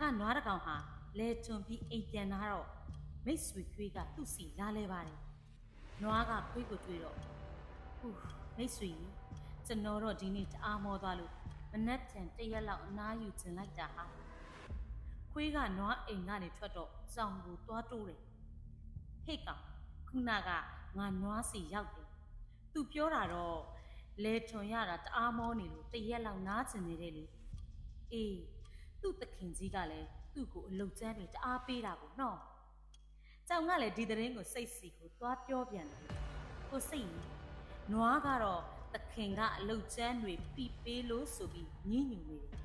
ကနွားတစ်ကောင်ဟာလဲချွန်ပြီးအိမ်ပြန်လာတော့မိတ်ဆွေခွေးကသူ့စီလာလဲပါတယ်နွားကခွေးကိုတွေ့တော့ဟူးမိတ်ဆွေကျွန်တော်တော့ဒီနေ့တအားမောသွားလို့မနှက်ပြန်တစ်ရက်လောက်အနားယူကျင်လိုက်တာဟာခွေးကနွားအိမ်ကနေထွက်တော့စောင်းကိုသွားတိုးတယ်ဟေ့ကောင်ခုနကငါနွားစီရောက်တယ်သူပြောတာတော့လဲထွန်ရတာတအားမောနေလို့တစ်ရက်လောက်နားကျင်နေတဲ့လေအေး သူ့သခင်ကြီးကလည်းသူ့ကိုအလုတ်ကျန်းတွေတအားပေးတာကိုနော်။ကြောင်ကလည်းဒီသတင်းကိုစိတ်စီကိုသွားပြောပြန်တယ်။ကိုစိတ်ကြီးနွားကတော့သခင်ကအလုတ်ကျန်းတွေပြပေးလို့ဆိုပြီးညှဉ်းညူနေတယ်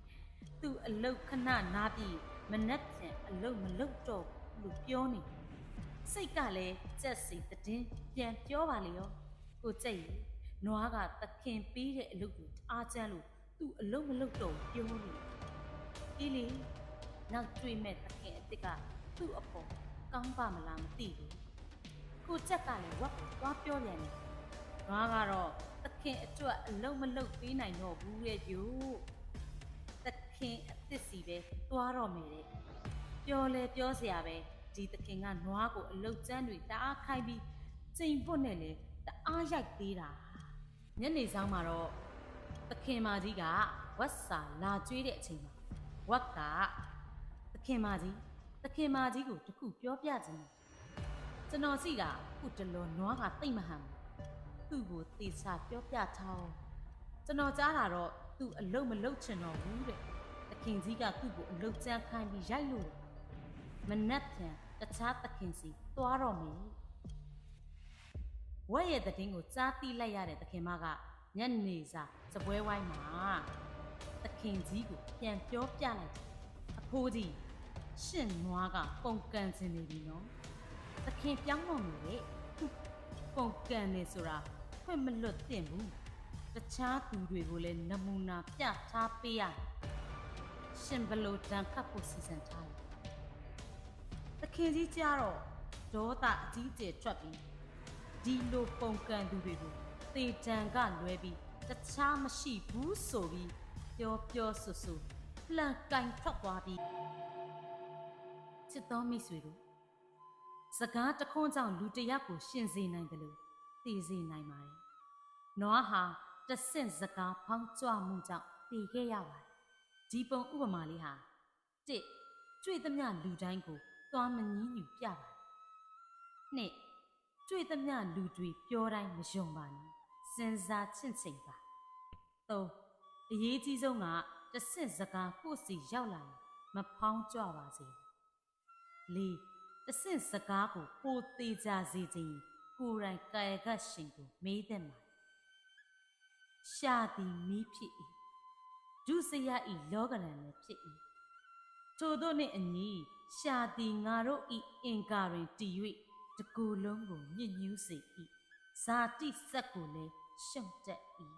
။သူ့အလုတ်ခဏနားပြီးမနှက်ပြန်အလုတ်မလုတ်တော့ဘူးလို့ပြောနေတယ်။စိတ်ကလည်းကြက်စီသတင်းပြန်ပြောပါလေရော။ကိုကြိတ်ကြီးနွားကသခင်ပေးတဲ့အလုတ်ကိုတအားကျန်းလို့သူ့အလုတ်မလုတ်တော့ဘူးပြောနေတယ် အေးလေနောက်တွေ့မဲ့တခင်အစ်စ်ကသူ့အပေါ်ကောင်းပါမလားမသိဘူးကိုချက်ကလည်းဝက်ကိုသွားပြောပြန်တယ်။ဘာကတော့တခင်အတွက်အလုံးမလုံးပေးနိုင်တော့ဘူးရဲ့ယူ။တခင်အစ်စ်စီပဲသွားတော့မယ်တဲ့။ပြောလဲပြောစရာပဲဒီတခင်ကနွားကိုအလုတ်ကျန်းတွေတအားခိုင်းပြီးချိန်ပွတ်နဲ့လေတအားရိုက်သေးတာ။ညနေဆောင်မှာတော့တခင်မကြီးကဝက်စာလာကျွေးတဲ့အချိန်မှာ ဝက်ကသခင်မကြီးသခင်မကြီးကိုတခုပြောပြခြင်းတယ်ကျွန်တော်စီကခုတလောနွားကတိတ်မဟန်ဘူးသူ့ကိုသေချာပြောပြထားအောင်ကျွန်တော်ကြားတာတော့သူ့အလုတ်မလုတ်ချင်တော့ဘူးတဲ့သခင်ကြီးကသူ့ကိုအလုတ်ကြမ်းခိုင်းပြီးရိုက်လို့မနှက်ပြန်တခြားသခင်စီသွားတော့မယ်ဝက်ရဲ့တဲ့တင်းကိုကြားတိလိုက်ရတဲ့သခင်မကညနေစာစပွဲဝိုင်းမှာ သခင်ကြီးကိုပြန်ပြောပြလိုက်တယ်အဖိုးကြီးရှင့်နွားကပုံကန်စင်နေပြီနော်သခင်ပြောင်းတော့မယ်လေပုံကန်နေဆိုတာဖွင့်မလွတ်သင့်ဘူးတခြားသူတွေကိုလည်းနမူနာပြထားပေးရတယ်ရှင်ဘလို့တန်ခတ်ဖို့စီစဉ်ထားတယ်သခင်ကြီးကြတော့ဒေါသအကြီးကျယ်ထွက်ပြီးဒီလိုပုံကန်သူတွေကိုတေတံကလွဲပြီးတခြားမရှိဘူးဆိုပြီး ပြောပြောဆူဆူလှန်ကင်ထွက်သွားပြီးချစ်တော်မိတ်ဆွေတို့စကားတခွန်းကြောင့်လူတစ်ယောက်ကို ရှင်စေနိုင်တယ်လို့သိစေနိုင်ပါတယ်။နွားဟာတဆင့်စကားဖောင်းကြွမှုကြောင့်တည်ခဲ့ရပါတယ်။ဒီပုံဥပမာလေးဟာတစ်တွေ့သမျှလူတိုင်းကိုသွားမငင်းညူပြပါတယ်။နှစ်တွေ့သမျှလူတွေပြောတိုင်းမယုံပါနဲ့။စဉ်းစားချင့်ချိန်ပါ။သုံး အရေးကြီးဆုံးကတဆင့်စကားကိုယ့်စီရောက်လာရင်မဖောင်းကြွပါစေ။လေးတဆင့်စကားကိုပိုသေးကြစေခြင်းကိုယ်တိုင်ကာယကရှင်ကိုမေးတဲ့မှာရှာသည်မီးဖြစ်၏ဒုစရဤလောကရန်လည်းဖြစ်၏ထို့သောနှင့်အညီရှာသည်ငါတို့ဤအင်္ကာတွင်တည်၍တကူလုံးကိုညစ်ညူးစေ၏ဇာတိဆက်ကိုလည်းရှုံတက်၏